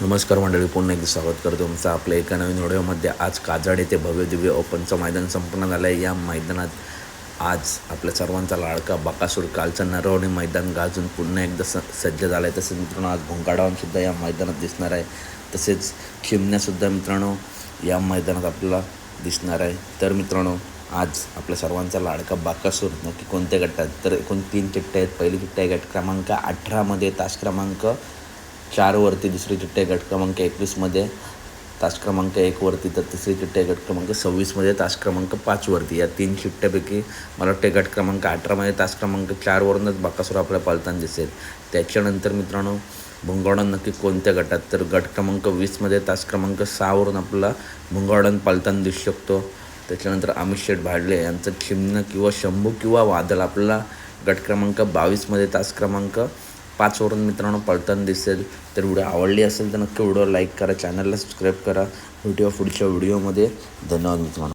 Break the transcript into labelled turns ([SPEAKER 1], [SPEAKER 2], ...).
[SPEAKER 1] नमस्कार मंडळी पुन्हा एकदा स्वागत करतो तुमचं आपल्या एका नवीन व्हिडिओमध्ये. आज काजड येथे भव्य दिव्य ओपनचं मैदान संपन्न झालं आहे या मैदानात आज आपल्या सर्वांचा लाडका बाकासूर कालचं नरवणे मैदान गाजून पुन्हा एकदा स सज्ज झालं आहे तसेच मित्रांनो आज भोंगाडावनसुद्धा या मैदानात दिसणार आहे. तसेच खिमण्यासुद्धा मित्रांनो या मैदानात आपल्याला दिसणार आहे. तर मित्रांनो आज आपल्या सर्वांचा लाडका बाकासूर नक्की कोणत्या गटात? तर एकूण तीन चिठ्ठ्या आहेत. पहिली चिट्टा आहे गट क्रमांक अठरामध्ये तास क्रमांक चारवरती दुसरी चिठ्ठी गट क्रमांक एकवीसमध्ये तास क्रमांक एकवरती तर तिसरी चिठ्ठी गट क्रमांक सव्वीसमध्ये तास क्रमांक पाचवरती या तीन चिठ्ठ्यापैकी मला वाटते गट क्रमांक अठरामध्ये तास क्रमांक चारवरूनच बाकासुर आपल्या पालताना दिसेल. त्याच्यानंतर मित्रांनो भुंगावडण नक्की कोणत्या गटात? तर गट क्रमांक वीसमध्ये तास क्रमांक सहावरून आपला भुंगावडण पालताना दिसू शकतो. त्याच्यानंतर अमित शेठ भाडले यांचं चिमणं किंवा शंभू किंवा वादळ आपल्याला गट क्रमांक बावीसमध्ये तास क्रमांक पाचवरून मित्रांनो पळताना दिसेल तर व्हिडिओ आवडली असेल तर नक्की व्हिडिओ लाईक करा चॅनलला सबस्क्राईब करा. व्हिडिओ पुढच्या व्हिडिओमध्ये. धन्यवाद मित्रांनो.